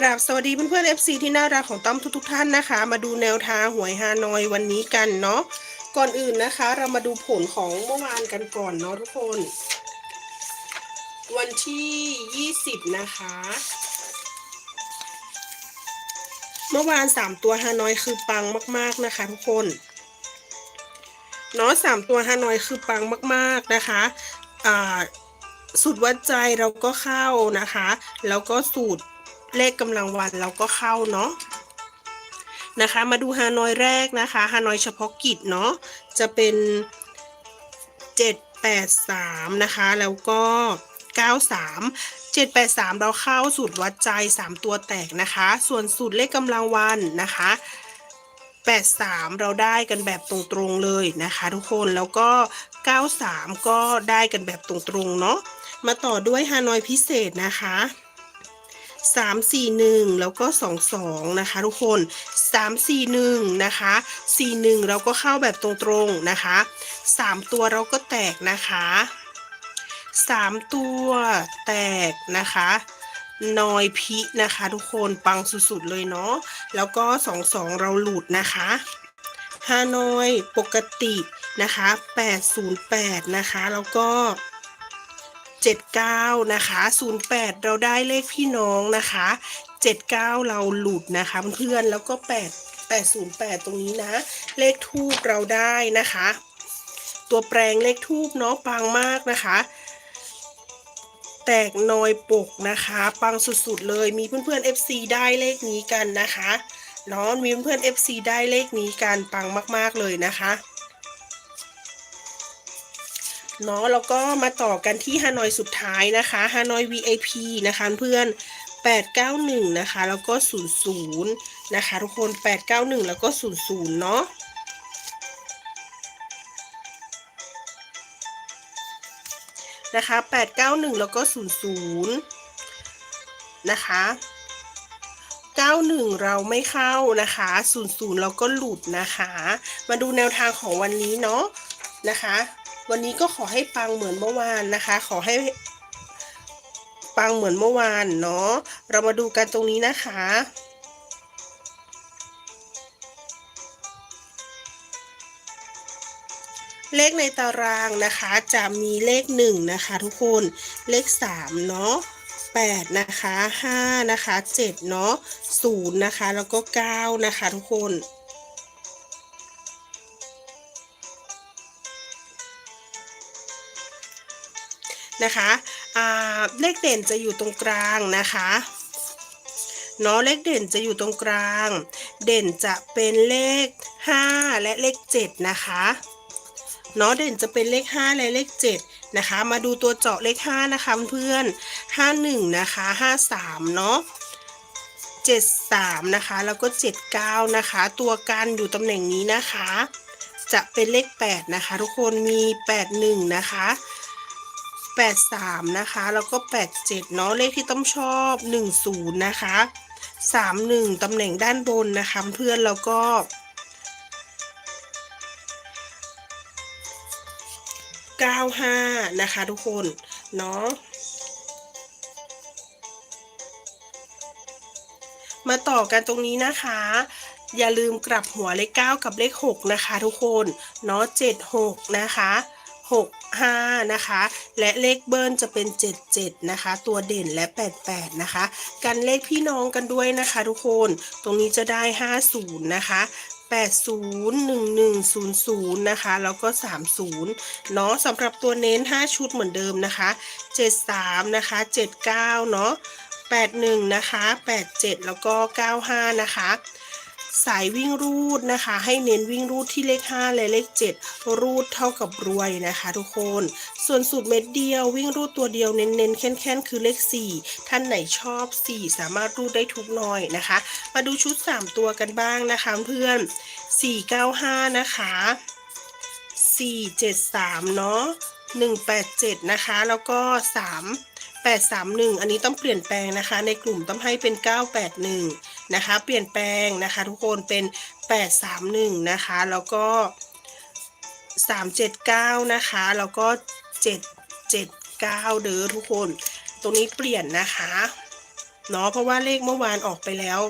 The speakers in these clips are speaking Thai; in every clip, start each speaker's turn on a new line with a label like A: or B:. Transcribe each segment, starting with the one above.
A: กราบสวัสดีเพื่อนๆ FC ที่น่ารักของต้อมทุกๆท่านนะคะ มาดูแนวทางหวยฮานอยวันนี้กันเนาะก่อนอื่นนะคะ เรามาดูผลของเมื่อวานกันก่อนเนาะทุกคน วันที่ 20 นะคะ เมื่อวาน 3 ตัวฮานอยคือปังมาก ๆนะคะทุกคนเนาะสามตัวฮานอยคือปังมาก ๆนะคะอ่าสูตรวัดใจเราก็เข้านะคะ แล้วก็สูตร เลขกำลังวันเราก็เข้าเนาะนะคะ มาดูฮานอยแรกนะคะฮานอยเฉพาะกิจเนาะจะเป็น 783 นะคะ แล้วก็ 93 783 เราเข้าสูตรวัดใจ 3 ตัวแตกนะคะ ส่วนสูตรเลขกำลังวันนะคะ 83 เราได้กันแบบตรงๆเลยนะคะทุกคนแล้วก็ 93 ก็ได้กันแบบตรงๆเนาะมาต่อด้วยฮานอยพิเศษนะคะ 341 แล้วก็ 22 นะคะ ทุกคน 341 นะคะ 41 เราก็เข้าแบบตรงๆนะคะ 3 ตัวเราก็แตกนะคะ 3 ตัวแตกนะคะนอยพินะคะ ทุกคนปังสุดๆเลยเนาะแล้วก็ 22 เราหลุดนะคะฮานอยปกตินะคะ 808 นะคะ แล้วก็ 79 นะคะ 08 เราได้เลขพี่น้องนะคะ 79 เราหลุดนะคะเพื่อนๆแล้วก็ 8 808 ตรงนี้นะ เลขทูบเราได้นะคะ ตัวแปลงเลขทูบเนาะปังมากนะคะแตกนอยปกนะคะ ปังสุดๆเลยมีเพื่อนๆ FC ได้เลขนี้กันนะคะเนาะมีเพื่อนๆ FC ได้เลขนี้กันปังมากๆเลยนะคะ เนาะแล้วก็มาต่อกันที่ฮานอยสุดท้ายนะคะฮานอย VIP นะคะเพื่อน891นะคะแล้วก็ 00นะคะทุกคน 891 แล้วก็ 00 เนาะนะคะ891 แล้วก็ 00 นะคะ 91 เราไม่เข้านะคะ 00 เราก็หลุดนะคะ มาดูแนวทางของวันนี้เนาะนะคะ วันนี้ก็ขอให้ปังเหมือนเมื่อวานนะคะ ขอให้ปังเหมือนเมื่อวานเนาะ เรามาดูกันตรงนี้นะคะเลขในตารางนะคะจะมีเลขหนึ่งนะคะ ทุกคนเลขสามเนาะแปดนะคะห้านะคะเจ็ดเนาะศูนย์นะคะ แล้วก็เก้านะคะ ทุกคน นะคะเลขเด่นจะอยู่ตรงกลางนะคะเนาะเลขเด่นจะอยู่ตรงกลาง เด่นจะเป็นเลข 5 และเลข 7 นะคะเนาะเด่นจะเป็นเลข 5 และเลข 7 นะคะ มาดูตัวเจาะเลข 5 นะคะเพื่อน51 นะคะ 53 เนาะ73 นะคะ แล้วก็ 79 นะคะ ตัวกันอยู่ตำแหน่งนี้นะคะ จะเป็นเลข 8 นะคะ ทุกคนมี 81 นะคะ 83 นะคะ แล้วก็ 87 เนาะเลขที่ต้องชอบ 10 นะคะ 31 ตำแหน่งด้านบนนะคะเพื่อนแล้วก็ 95 นะคะทุกคนเนาะมาต่อกันตรงนี้นะคะ อย่าลืมกลับหัวเลข 9 กับเลข 6 นะคะทุกคน เนาะ 76 นะคะ 6 5 นะคะ และเลขเบิ้ลจะเป็น 77 นะคะ ตัวเด่นและ 88 นะคะ กันเลขพี่น้องกันด้วยนะคะทุกคน ตรงนี้จะได้ 50 นะคะ801100 นะคะ แล้วก็ 30 เนาะสำหรับตัวเน้น 5 ชุดเหมือนเดิมนะคะ 73 นะคะ 79 เนาะ81 นะคะ 87 แล้วก็ 95 นะคะ สายวิ่งรูดนะคะ ให้เน้นวิ่งรูดที่เลข 5 และเลข 7 รูดเท่ากับรวยนะคะ ทุกคน ส่วนสูตรเม็ดเดียววิ่งรูดตัวเดียวเน้นๆแค่นๆคือเลข 4 ท่านไหนชอบ 4 สามารถรูดได้ทุกหน่อยนะคะ มาดูชุด 3 ตัวกันบ้างนะคะเพื่อน 495 นะคะ 473 เนาะ187 นะคะ แล้วก็ 3 831 อันนี้ต้องเปลี่ยนแปลงนะคะ ในกลุ่มต้องให้เป็น 981 นะคะ เปลี่ยนแปลงนะคะทุกคนเป็น 831 นะคะ แล้วก็ 379 นะคะ แล้วก็ 779 เด้อทุกคน ตรงนี้เปลี่ยนนะคะเนาะเพราะว่าเลขเมื่อวานออกไปแล้ว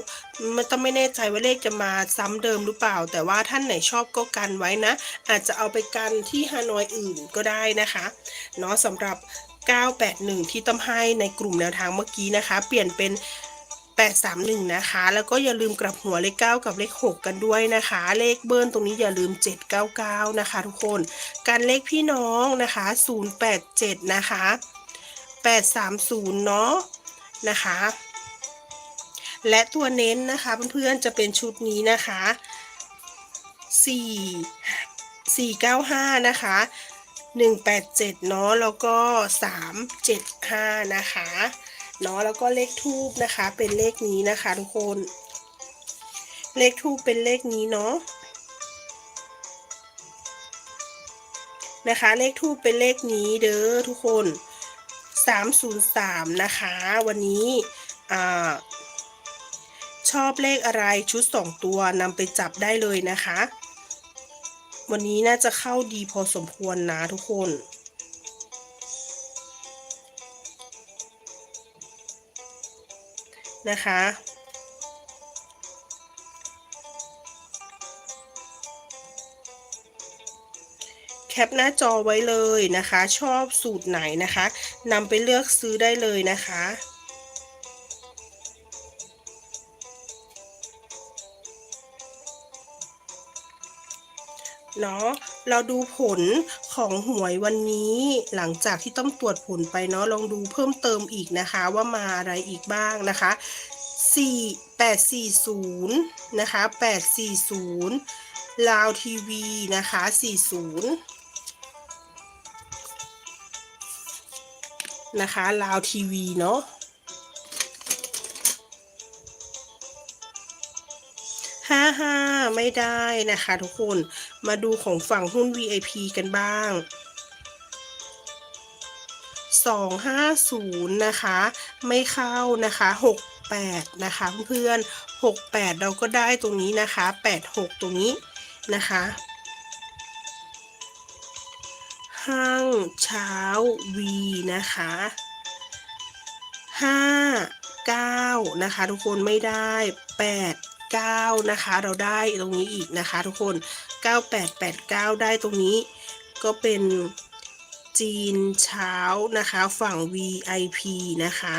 A: มันต้องไม่แน่ใจว่าเลขจะมาซ้ำเดิมหรือเปล่า แต่ว่าท่านไหนชอบก็กันไว้นะ อาจจะเอาไปกันที่ฮานอยอื่นก็ได้นะคะเนาะสำหรับ 981 ที่ต้อมให้ในกลุ่มแนวทางเมื่อกี้นะคะ เปลี่ยนเป็น 831 นะคะ แล้วก็อย่าลืมกลับหัวเลข 9 กับเลข 6 กันด้วยนะคะ เลขเบิ้ลตรงนี้อย่าลืม 799 นะคะ ทุกคน การเลขพี่น้องนะคะ 087 นะคะ 830 เนาะนะคะและตัวเน้นนะคะเพื่อนๆจะเป็นชุดนี้นะคะ 4 495 นะคะ 187เนาะแล้วก็ 375 นะคะเนาะแล้วก็เลขทูบนะคะ เป็นเลขนี้นะคะทุกคน เลขทูบเป็นเลขนี้เนาะนะคะ เลขทูบเป็นเลขนี้เด้อทุกคน 303 นะคะ วันนี้อ่าชอบเลขอะไรชุด 2 ตัวนำไปจับได้เลยนะคะ วันนี้น่าจะเข้าดีพอสมควรนะทุกคน นะคะแคปหน้าจอไว้เลยนะคะ ชอบสูตรไหนนะคะนำไปเลือกซื้อได้เลยนะคะ เนาะเราดูผลของหวยวันนี้หลังจากที่ต้องตรวจผลไปเนาะลองดูเพิ่มเติมอีกนะคะว่ามาอะไรอีกบ้างนะคะ4 840นะคะ840ลาวทีวีนะคะ40นะคะลาวทีวีเนาะ ห้าห้าไม่ได้นะคะทุกคน มาดูของฝั่งหุ้น VIP กันบ้าง250นะคะ ไม่เข้านะคะ68นะคะเพื่อนๆ68เราก็ได้ตรงนี้นะคะ86ตรงนี้นะคะห้างเช้า V นะคะ5 9นะคะ ทุกคนไม่ได้8 9 นะคะ เราได้ตรงนี้อีกนะคะ ทุกคน 9889 ได้ตรงนี้ ก็เป็นจีนเช้านะคะ ฝั่ง VIP นะคะ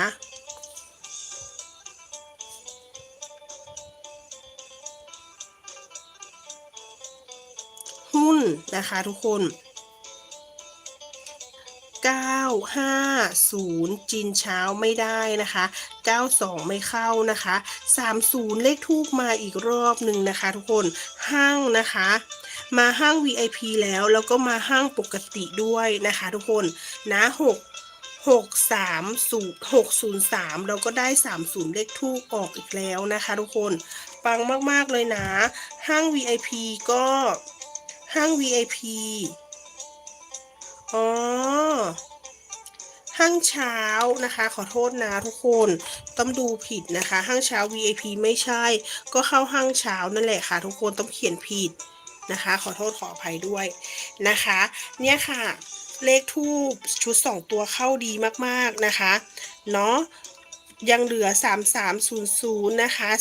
A: หุ้นนะคะทุกคน 950 จีนเช้าไม่ได้นะคะ 92 ไม่เข้านะคะ 30 เลขทูบมาอีกรอบหนึ่งนะคะ ทุกคนห้างนะคะ มาห้าง VIP แล้วแล้วก็มาห้างปกติด้วยนะคะ ทุกคนนะ6 6 3 0 6 0 3 เราก็ได้ 30 เลขทูบออกอีกแล้วนะคะทุกคนปังมาก ๆ เลยนะ ห้าง VIP ก็ห้าง VIP อ๋อห้างเช้านะคะ ขอโทษนะทุกคนต้องดูผิดนะคะ ห้างเช้า VIP ไม่ใช่ ก็เข้าห้างเช้านั่นแหละค่ะ ทุกคนต้องเขียนผิดนะคะ ขอโทษขออภัยด้วยนะคะ เนี่ยค่ะเลขทูบชุด 2 ตัวเข้าดีมากๆนะคะเนาะยังเหลือ 3300 นะคะ 3934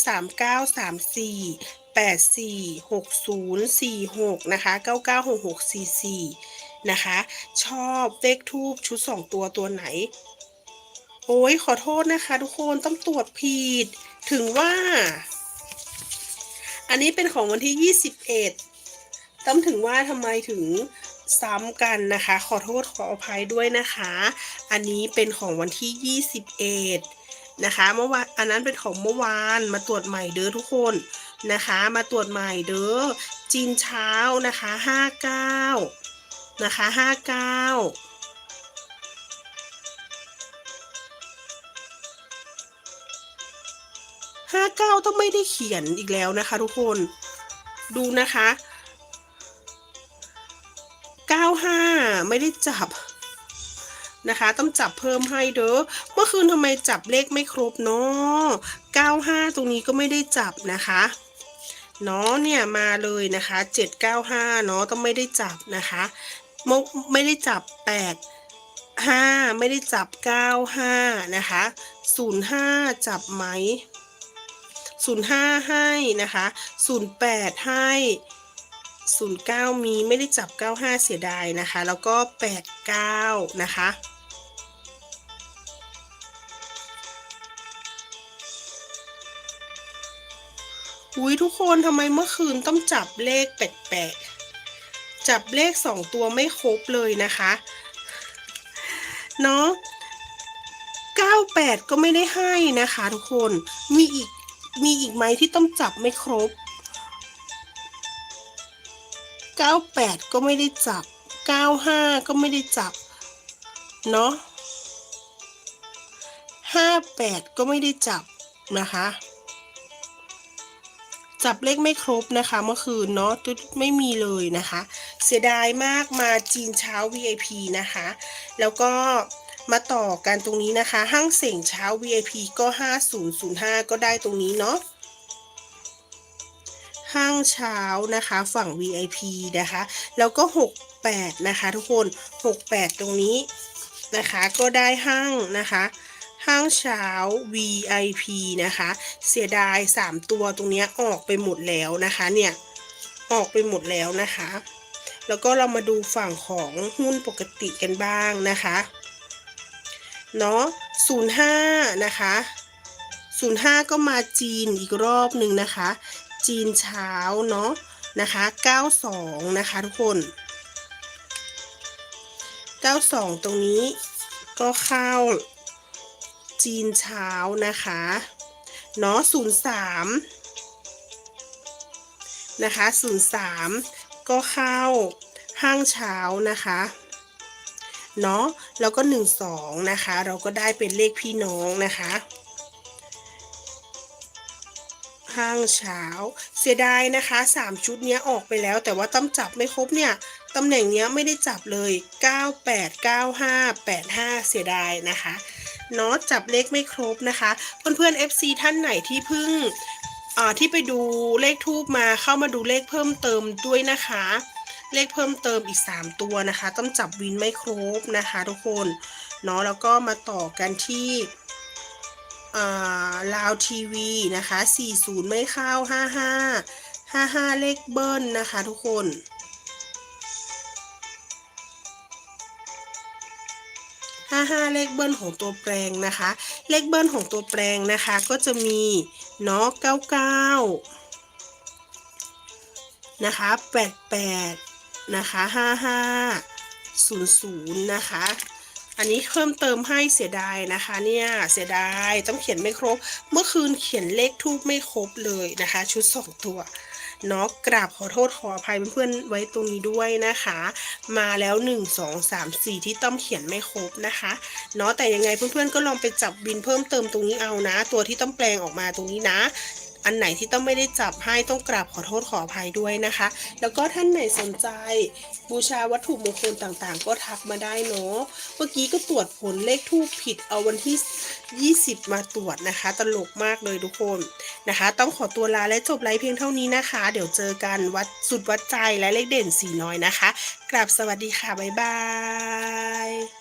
A: 84 60 46 นะคะ 996644 นะคะ ชอบเลขทูบชุด2ตัวตัวไหน โอ้ยขอโทษนะคะทุกคนต้องตรวจผิด ถึงว่า อันนี้เป็นของวันที่ 21ต้องถึงว่าทำไมถึงซ้ำกันนะคะ ขอโทษขออภัยด้วยนะคะ อันนี้เป็นของวันที่ 21 นะคะเมื่อวานอันนั้นเป็นของเมื่อวานมาตรวจใหม่เด้อทุกคนนะคะ มาตรวจใหม่เด้อจีนเช้านะคะ 59 นะคะ59ห้าเก้าต้องไม่ได้เขียนอีกแล้วนะคะทุกคนดูนะคะเก้าห้าไม่ได้จับนะคะ ต้องจับเพิ่มให้เด้อเมื่อคืนทำไมจับเลขไม่ครบเนาะเก้าห้าตรงนี้ก็ไม่ได้จับนะคะเนาะเนี่ยมาเลยนะคะเจ็ดเก้าห้าเนาะต้องไม่ได้จับนะคะ ม่ไม่ได้จับแปดห้าไม่ได้จับเก้าห้านะคะศูนย์ห้าจับไหมศูนย์ห้าให้นะคะศูนย์แปดให้ศูนย์เก้ามีไม่ได้จับเก้าห้าเสียดายนะคะ แล้วก็แปดเก้านะคะอุ้ยทุกคนทำไมเมื่อคืนต้องจับเลขแปลกๆ จับเลขสองตัวไม่ครบเลยนะคะ เนาะ98 ก็ไม่ได้ให้นะคะทุกคน มีอีก มีอีกไหมที่ต้องจับไม่ครบ 98 ก็ไม่ได้จับ 95 ก็ไม่ได้จับ เนาะ58 ก็ไม่ได้จับนะคะ จับเลขไม่ครบนะคะเมื่อคืนเนาะไม่มีเลยนะคะ เสียดายมากมาจีนเช้า VIP นะคะ แล้วก็มาต่อกันตรงนี้นะคะ ห้างเสียงเช้า VIP ก็ 5005 ก็ได้ตรงนี้เนาะห้างเช้านะคะฝั่ง VIP นะคะ แล้วก็ 68 นะคะ ทุกคน 68 ตรงนี้นะคะ ก็ได้ห้างนะคะห้างเช้า VIP นะคะ เสียดาย 3 ตัวตรงนี้ออกไปหมดแล้วนะคะเนี่ย ออกไปหมดแล้วนะคะ แล้วก็เรามาดูฝั่งของหุ้นปกติกันบ้างนะคะเนาะ05 นะคะ 05 ก็มาจีนอีกรอบหนึ่งนะคะ จีนเช้าเนาะนะคะ 92 นะคะทุกคน 92 ตรงนี้ก็เข้าจีนเช้านะคะเนาะ03 นะคะ 03 ก็เข้าห้างเช้านะคะเนาะแล้วก็ 12 นะคะ เราก็ได้เป็นเลขพี่น้องนะคะ ห้างเช้า เสียดายนะคะ 3 ชุดนี้ออกไปแล้ว แต่ว่าตั้มจับไม่ครบเนี่ยตำแหน่งเนี้ยไม่ได้จับเลย 98 95 85 เสียดายนะคะเนาะจับเลขไม่ครบนะคะ เพื่อนๆ FC ท่านไหนที่เพิ่ง ที่ไปดูเลขทูบมาเข้ามาดูเลขเพิ่มเติมด้วยนะคะ เลขเพิ่มเติมอีก 3 ตัวนะคะ ต้องจับวินไม่ครบนะคะ ทุกคนเนาะแล้วก็มาต่อกันที่ลาวทีวีนะคะ 40 ไม่เข้า 55 55 เลขเบิ้ลนะคะ ทุกคน55เลขเบิ้ลของตัวแปรงนะคะ เลขเบิ้ลของตัวแปรงนะคะ ก็จะมี เนาะ99นะคะ88นะคะ55 00นะคะ อันนี้เพิ่มเติมให้เสียดายนะคะเนี่ยเสียดายต้องเขียนไม่ครบ เมื่อคืนเขียนเลขทูบไม่ครบเลยนะคะ ชุด2ตัว เนาะกราบขอโทษขออภัยเพื่อนๆไว้ตรงนี้ด้วยนะคะ มาแล้ว 1 2 3 4 ที่ต้องเขียนไม่ครบนะคะเนาะแต่ยังไงเพื่อนๆก็ลองไปจับบินเพิ่มเติมตรงนี้เอานะ ตัวที่ต้องแปลงออกมาตรงนี้นะ อันไหนที่ต้องไม่ได้จับให้ต้องกราบขอโทษขออภัยด้วยนะคะ แล้วก็ท่านไหนสนใจ บูชาวัตถุมงคลต่างๆ ก็ทักมาได้เนาะเมื่อกี้ก็ตรวจผลเลขทูปผิดเอาวันที่ 20 มาตรวจนะคะ ตลกมากเลยทุกคนนะคะ ต้องขอตัวลาและจบไลฟ์เพียงเท่านี้นะคะ เดี๋ยวเจอกันวัดสุดวัดใจและเลขเด่นสีน้อยนะคะกราบสวัสดีค่ะบ๊ายบาย